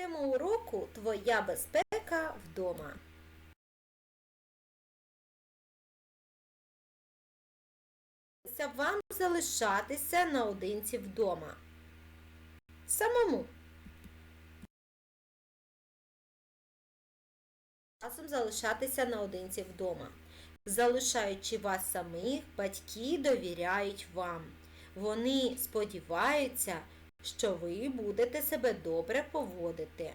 Тема уроку Твоя безпека вдома. Вам залишатися наодинці вдома. Самому. Часом залишатися наодинці вдома. Залишаючи вас самих, батьки довіряють вам. Вони сподіваються, що ви будете себе добре поводити.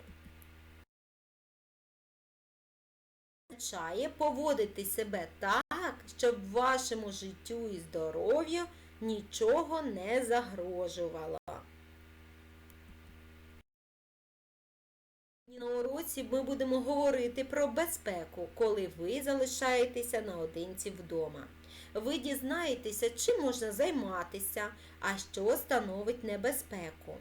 Означає поводити себе так, щоб вашому життю і здоров'ю нічого не загрожувало. На уроці ми будемо говорити про безпеку, коли ви залишаєтеся наодинці вдома. Ви дізнаєтеся, чим можна займатися, а що становить небезпеку.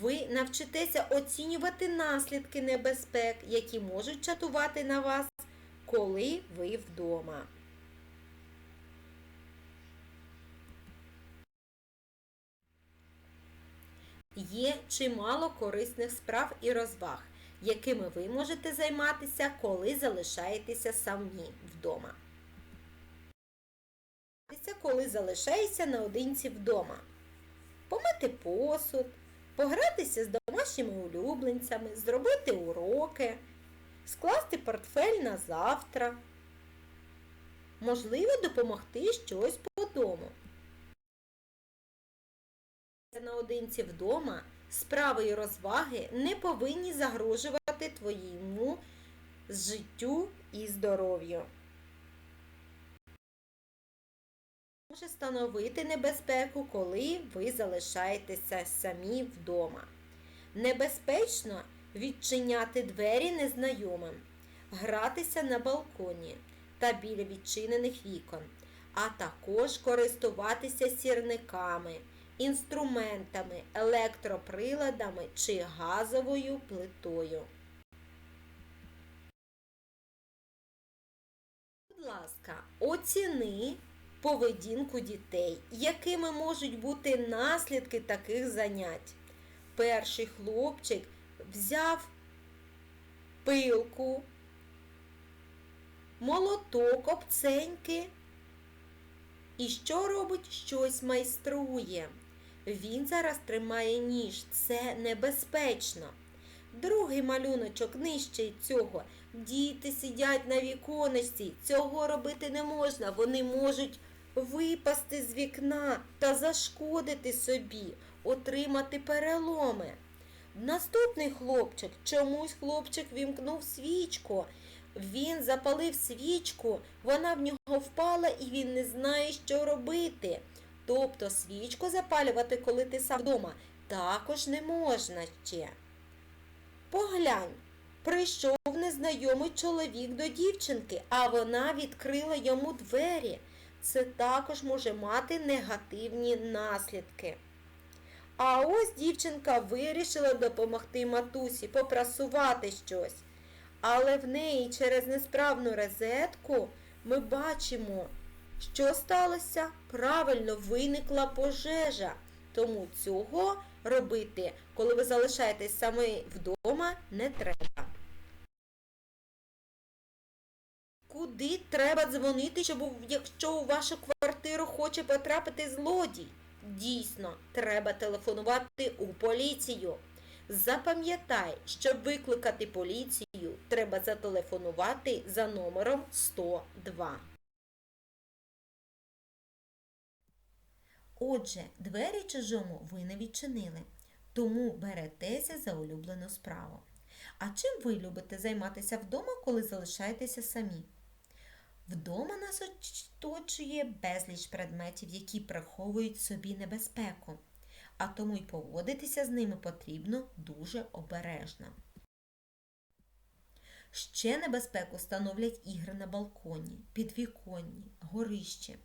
Ви навчитеся оцінювати наслідки небезпек, які можуть чатувати на вас, коли ви вдома. Є чимало корисних справ і розваг, якими ви можете займатися, коли залишаєтеся самі вдома. Коли залишаєшся наодинці вдома. Помити посуд, погратися з домашніми улюбленцями, зробити уроки, скласти портфель на завтра. Можливо, допомогти щось по дому. Наодинці вдома справи і розваги не повинні загрожувати твоєму життю і здоров'ю. Може становити небезпеку, коли ви залишаєтеся самі вдома. Небезпечно відчиняти двері незнайомим, гратися на балконі та біля відчинених вікон, а також користуватися сірниками інструментами, електроприладами чи газовою плитою. Будь ласка, оціни поведінку дітей, якими можуть бути наслідки таких занять. Перший хлопчик взяв пилку, молоток обценьки і що робить? Щось майструє. Він зараз тримає ніж. Це небезпечно. Другий малюночок нижче цього. Діти сидять на віконечці. Цього робити не можна. Вони можуть випасти з вікна та зашкодити собі, отримати переломи. Наступний хлопчик, чомусь хлопчик вімкнув свічку. Він запалив свічку, вона в нього впала і він не знає, що робити. Тобто свічку запалювати, коли ти сам вдома, також не можна ще. Поглянь, прийшов незнайомий чоловік до дівчинки, а вона відкрила йому двері. Це також може мати негативні наслідки. А ось дівчинка вирішила допомогти матусі попрасувати щось. Але в неї через несправну розетку ми бачимо, що сталося? Правильно виникла пожежа. Тому цього робити, коли ви залишаєтесь саме вдома, не треба. Куди треба дзвонити, щоб якщо у вашу квартиру хоче потрапити злодій? Дійсно, треба телефонувати у поліцію. Запам'ятай, щоб викликати поліцію, треба зателефонувати за номером 102. Отже, двері чужому ви не відчинили, тому беретеся за улюблену справу. А чим ви любите займатися вдома, коли залишаєтеся самі? Вдома нас оточує безліч предметів, які приховують собі небезпеку, а тому й поводитися з ними потрібно дуже обережно. Ще небезпеку становлять ігри на балконі, підвіконні, горищі.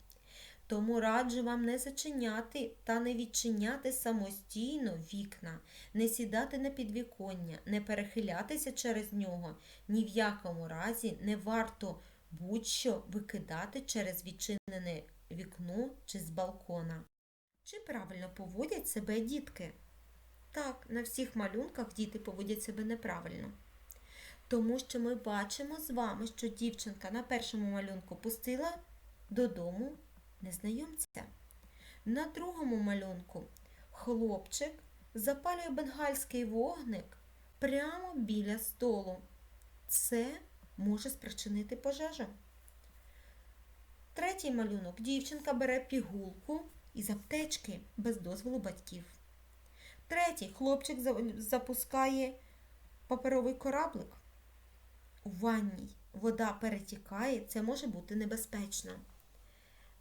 Тому раджу вам не зачиняти та не відчиняти самостійно вікна, не сідати на підвіконня, не перехилятися через нього. Ні в якому разі не варто будь-що викидати через відчинене вікно чи з балкона. Чи правильно поводять себе дітки? Так, на всіх малюнках діти поводять себе неправильно. Тому що ми бачимо з вами, що дівчинка на першому малюнку пустила додому незнайомця. На другому малюнку хлопчик запалює бенгальський вогник прямо біля столу. Це може спричинити пожежу. Третій малюнок. Дівчинка бере пігулку із аптечки без дозволу батьків. Третій хлопчик запускає паперовий кораблик. У ванній вода перетікає, це може бути небезпечно.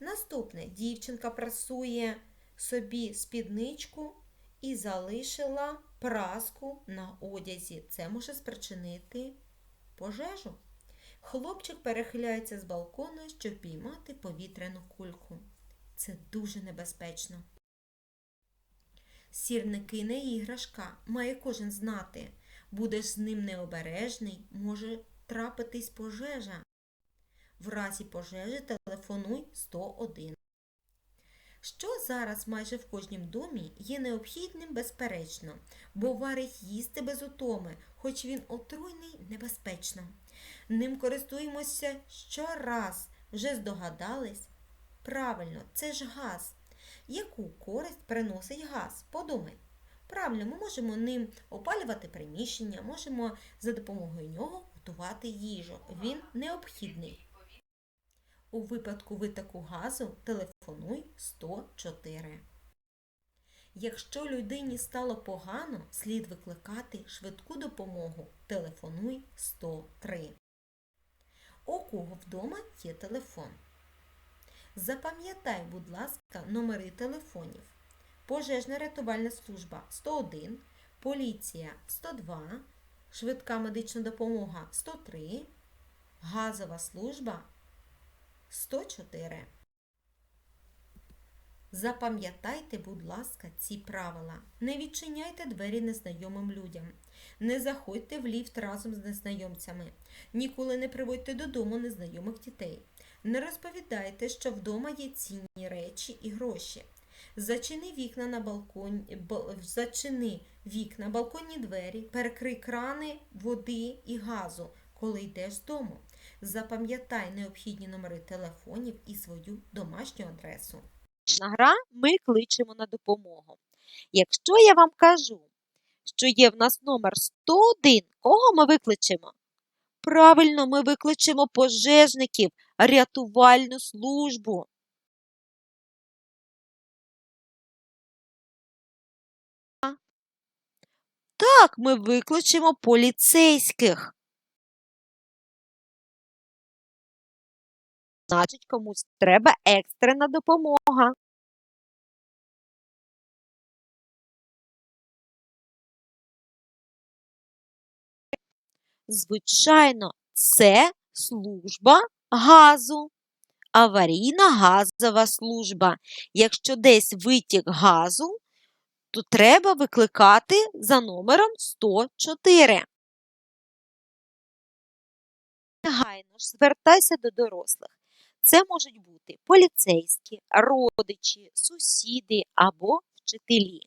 Наступне дівчинка прасує собі спідничку і залишила праску на одязі. Це може спричинити пожежу. Хлопчик перехиляється з балкона, щоб піймати повітряну кульку. Це дуже небезпечно. Сірники не іграшка, має кожен знати. Будеш з ним необережний, може трапитись пожежа. В разі пожежі телефонуй 101. Що зараз майже в кожнім домі є необхідним безперечно, бо варить їсти без утоми, хоч він отруйний небезпечно. Ним користуємося щораз, вже здогадались? Правильно, це ж газ. Яку користь приносить газ? Подумай. Правильно, ми можемо ним опалювати приміщення, можемо за допомогою нього готувати їжу. Він необхідний. У випадку витоку газу телефонуй 104. Якщо людині стало погано, слід викликати швидку допомогу. Телефонуй 103. У кого вдома є телефон? Запам'ятай, будь ласка, номери телефонів. Пожежна рятувальна служба 101, поліція 102, швидка медична допомога 103, газова служба 104. Запам'ятайте, будь ласка, ці правила. Не відчиняйте двері незнайомим людям. Не заходьте в ліфт разом з незнайомцями. Ніколи не приводьте додому незнайомих дітей. Не розповідайте, що вдома є цінні речі і гроші. Зачини вікна на балконі, бал- зачини вікна, балконні двері, перекрий крани води і газу, коли йдеш з дому. Запам'ятай необхідні номери телефонів і свою домашню адресу. Гра ми кличемо на допомогу. Якщо я вам кажу, що є в нас номер 101, кого ми викличемо? Правильно, ми викличемо пожежників, рятувальну службу. Так, ми викличемо поліцейських. Значить, комусь треба екстрена допомога. Звичайно, це служба газу. Аварійна газова служба. Якщо десь витік газу, то треба викликати за номером 104. Негайно ж звертайся до дорослих. Це можуть бути поліцейські, родичі, сусіди або вчителі.